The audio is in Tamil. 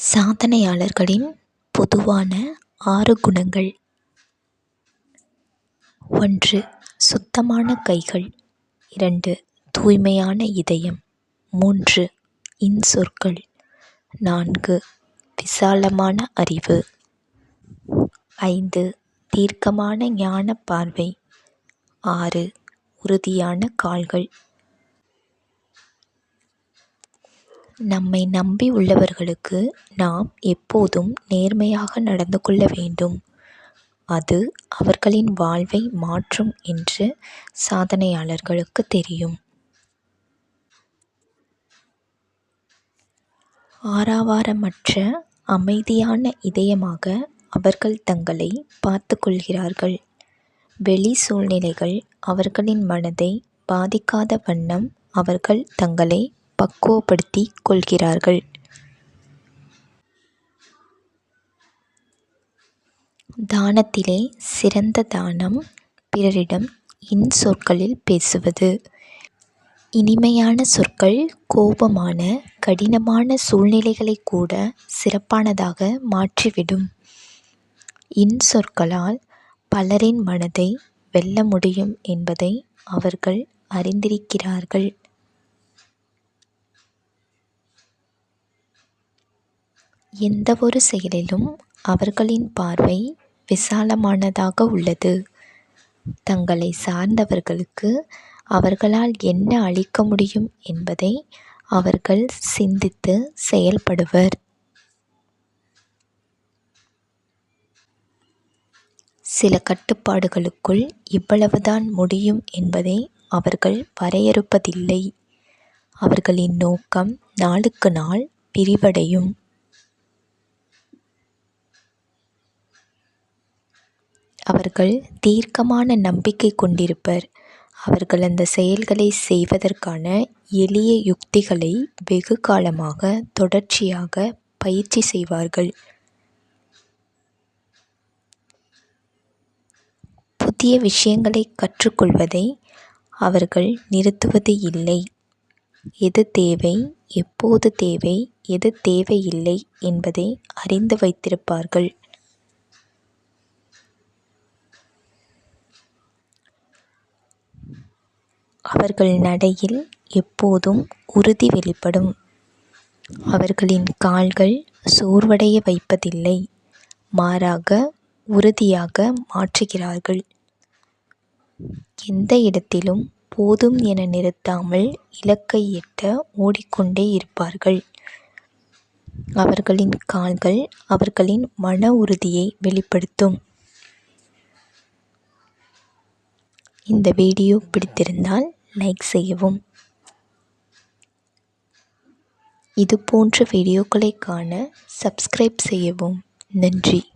சாதனையாளர்களின் பொதுவான ஆறு குணங்கள். ஒன்று சுத்தமான கைகள். இரண்டு தூய்மையான இதயம். மூன்று இன்சொற்கள். நான்கு விசாலமான அறிவு. ஐந்து தீர்க்கமான ஞான பார்வை. ஆறு உறுதியான கால்கள். நம்மை நம்பி உள்ளவர்களுக்கு நாம் எப்போதும் நேர்மையாக நடந்து கொள்ள வேண்டும். அது அவர்களின் வாழ்வை மாற்றும் என்று சாதனையாளர்களுக்கு தெரியும். ஆரவாரமற்ற அமைதியான இதயமாக அவர்கள் தங்களை பார்த்து கொள்கிறார்கள். வெளி சூழ்நிலைகள் அவர்களின் மனதை பாதிக்காத வண்ணம் அவர்கள் தங்களை பக்குவப்படுத்திக் கொள்கிறார்கள் தானத்திலே சிறந்த தானம் பிறரிடம் இன்சொற்களில் பேசுவது. இனிமையான சொற்கள் கோபமான கடினமான சூழ்நிலைகளை கூட சிறப்பானதாக மாற்றிவிடும். இன்சொற்களால் பலரின் மனதை வெல்ல முடியும் என்பதை அவர்கள் அறிந்திருக்கிறார்கள். எந்தவொரு செயலிலும் அவர்களின் பார்வை விசாலமானதாக உள்ளது. தங்களை சார்ந்தவர்களுக்கு அவர்களால் என்ன அளிக்க முடியும் என்பதை அவர்கள் சிந்தித்து செயல்படுவர். சில கட்டுப்பாடுகளுக்குள் இவ்வளவுதான் முடியும் என்பதை அவர்கள் வரையறுப்பதில்லை. அவர்களின் நோக்கம் நாளுக்கு நாள் விரிவடையும் அவர்கள் தீர்க்கமான நம்பிக்கை கொண்டிருப்பர். அவர்கள் அந்த செயல்களை செய்வதற்கான எளிய யுக்திகளை வெகு காலமாக தொடர்ச்சியாக பயிற்சி செய்வார்கள். புதிய விஷயங்களை கற்றுக்கொள்வதை அவர்கள் நிறுத்துவது இல்லை. எது தேவை எப்போது தேவை எது தேவையில்லை என்பதை அறிந்து வைத்திருப்பார்கள். அவர்கள் நடையில் எப்போதும் உறுதி வெளிப்படும். அவர்களின் கால்கள் சோர்வடைய வைப்பதில்லை மாறாக உறுதியாக மாற்றுகிறார்கள். எந்த இடத்திலும் போதும் என நிறுத்தாமல் இலக்கை எட்ட ஓடிக்கொண்டே இருப்பார்கள். அவர்களின் கால்கள் அவர்களின் மன உறுதியை வெளிப்படுத்தும். இந்த வீடியோ பிடித்திருந்தால் லைக் செய்யவும். இது போன்ற வீடியோக்களை காண சப்ஸ்கிரைப் செய்யவும். நன்றி.